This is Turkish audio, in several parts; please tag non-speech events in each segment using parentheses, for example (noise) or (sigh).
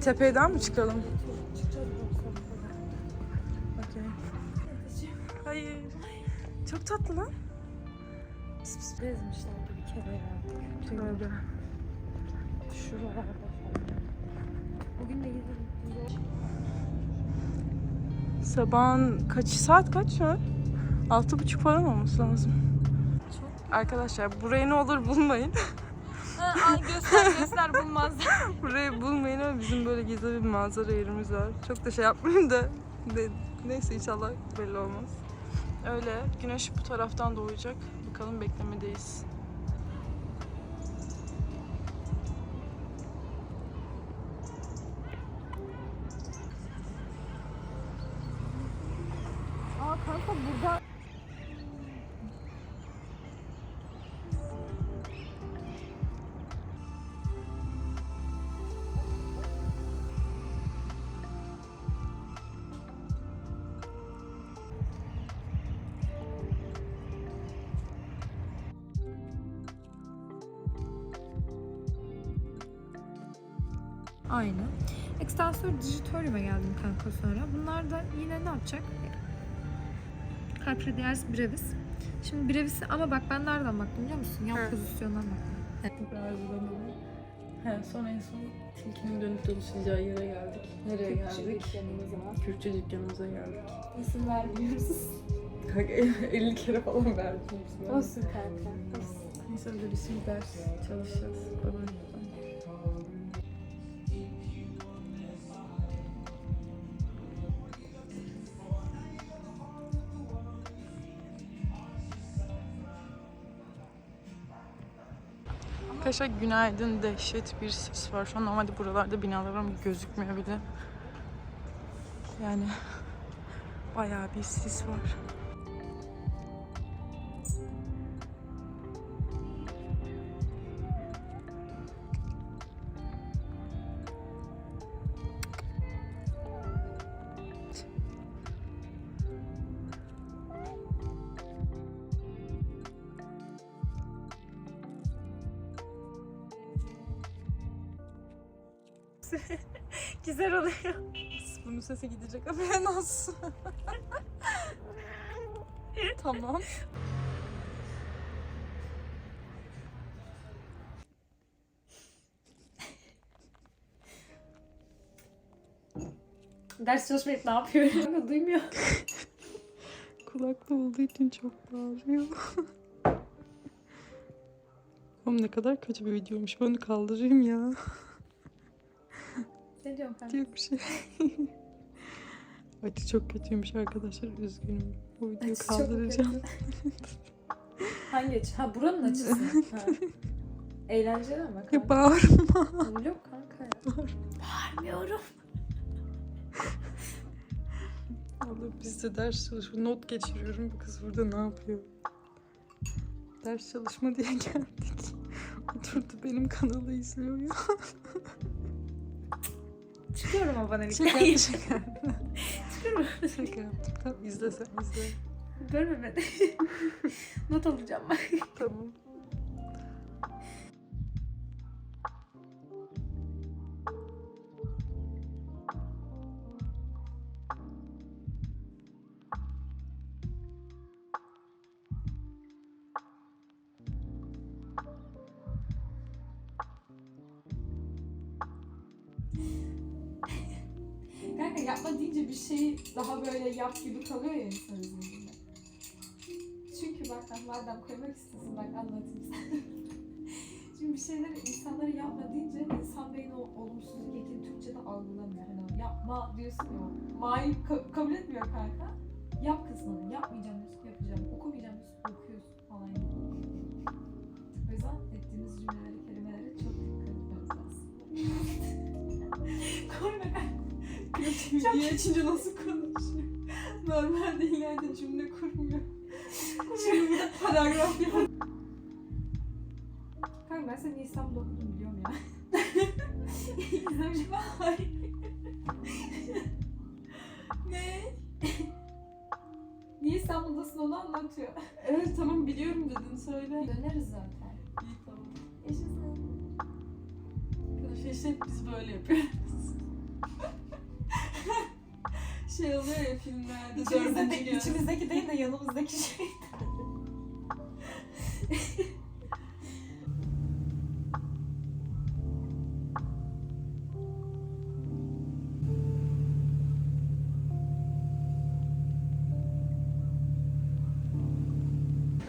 Bir tepeden mi çıkalım? Okey. Hayır. Çok tatlı lan. Gezmişlerdi bir kere ya. Tövbe. Şuralarda. Bugün de gidelim. Sabahın kaç saat kaç şu an? Altı buçuk falan olması lazım. Arkadaşlar burayı ne olur bulmayın. (laughs) Ay göster göster bulmaz. (laughs) burayı bulmayın ama bizim böyle gizli bir manzara yerimiz var. Çok da şey yapmayayım da de, neyse inşallah belli olmaz. Öyle güneş bu taraftan doğacak. Bakalım beklemedeyiz. Aynı. Extensor Digitorium'a geldim kanka sonra. Bunlar da yine ne yapacak? Carpredieris brevis. Şimdi brevisi ama bak ben nereden baktım biliyor musun? Yan Hı. pozisyondan baktım. He, sonra en son tilkinin dönüp dolaşacağı yere geldik. Nereye geldik? Kürtçe dükkanımıza geldik. İsim vermiyoruz. Kanka (laughs) 50 kere falan verdim. Olsun kanka. Olsun. Neyse öyle bir sürü ders çalışacağız. Babam. Arkadaşlar günaydın dehşet bir sis var. Şu an normalde buralarda binalar ama gözükmüyor bile. Yani bayağı bir sis var. (laughs) Güzel oluyor. Bunun sesi gidecek haberin olsun. (laughs) tamam. Ders çalışmayıp ne yapıyor? Kanka duymuyor. Kulaklı olduğu için çok bağırıyor. Oğlum ne kadar kötü bir videomuş. Ben onu kaldırayım ya. Ne diyorsun kanka? Yok bir şey. (laughs) Acı çok kötüymüş arkadaşlar. Üzgünüm. Bu videoyu (laughs) Acı çok kaldıracağım. Hangi açı? Ha buranın açısı. (laughs) ha. Eğlenceli ama kanka. Ya bağırma. Yok kanka ya. Bağırmıyorum. Oğlum biz de ders çalışma not geçiriyorum. Bu kız burada ne yapıyor? Ders çalışma diye geldik. Oturdu benim kanalı izliyor ya. Çıkıyorum abonelikten. Şaka şaka. (laughs) Çıkıyorum. Şaka yaptım. Tamam izle sen izle. Bölme beni. (laughs) Not alacağım ben. Tamam. Kanka (laughs) yapma deyince bir şey daha böyle yap gibi kalıyor ya insanın zihninde. Çünkü bak ben madem koymak istiyorsun bak anlatayım sana. (laughs) Şimdi bir şeyleri insanlara yapma deyince insan beyni o olumsuzluk ekini Türkçe'de algılamıyor. Hani yapma diyorsun ya. Ma'yı ka- kabul etmiyor kanka. Yap kısmını. Yapmayacağım diyorsun yapacağım. Okumayacağım diyorsun okuyorsun falan gibi. Video açınca nasıl konuşuyor? Normalde ileride cümle kurmuyor. Şimdi burada paragraf yapıyor. Kanka ben senin İstanbul'da okudum biliyorum ya. (laughs) İzlemişim hayır. Ne? Niye İstanbul'dasın onu anlatıyor. Evet tamam biliyorum dedin söyle. Döneriz zaten. İyi tamam. Yaşasın. Arkadaşlar işte biz böyle yapıyoruz. Şey oluyor ya filmlerde. İçimizde dördüncü de, göz. içimizdeki değil de yanımızdaki şey.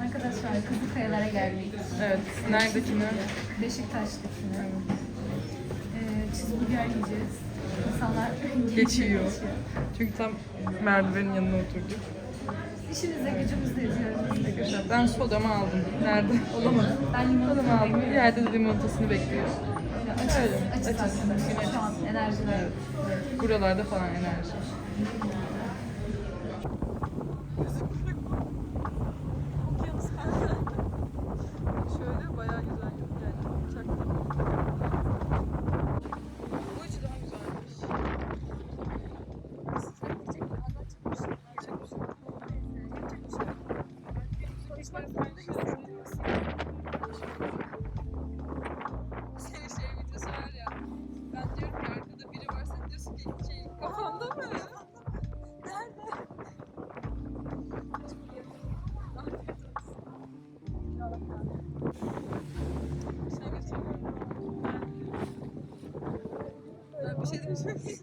Arkadaşlar Kızılkayalara geldik. Evet. Neredekine? Beşiktaş'takine. Ee, cheeseburger yiyeceğiz. İnsanlar (laughs) Geçiyor. Çünkü tam merdivenin yanına oturduk. İşimizde gücümüzde yazıyoruz. Arkadaşlar ben sodamı aldım. Nerede? (laughs) Olamadı. Ben limonata Sodamı aldım. Bir yerde de limonatasını bekliyoruz. Açız, Öyle. açız Açız. arkadaşlar. Şu an enerjiler. Buralarda falan enerji. Şöyle bayağı güzel yani çaktım. Spotify'da görebiliyorsun. Şey şey videosu var ya. Ben diyorum ki arkada biri varsa diyorsun ki şey kafanda mı? Nerede? Şey götürüyorum. Bir şey demişim.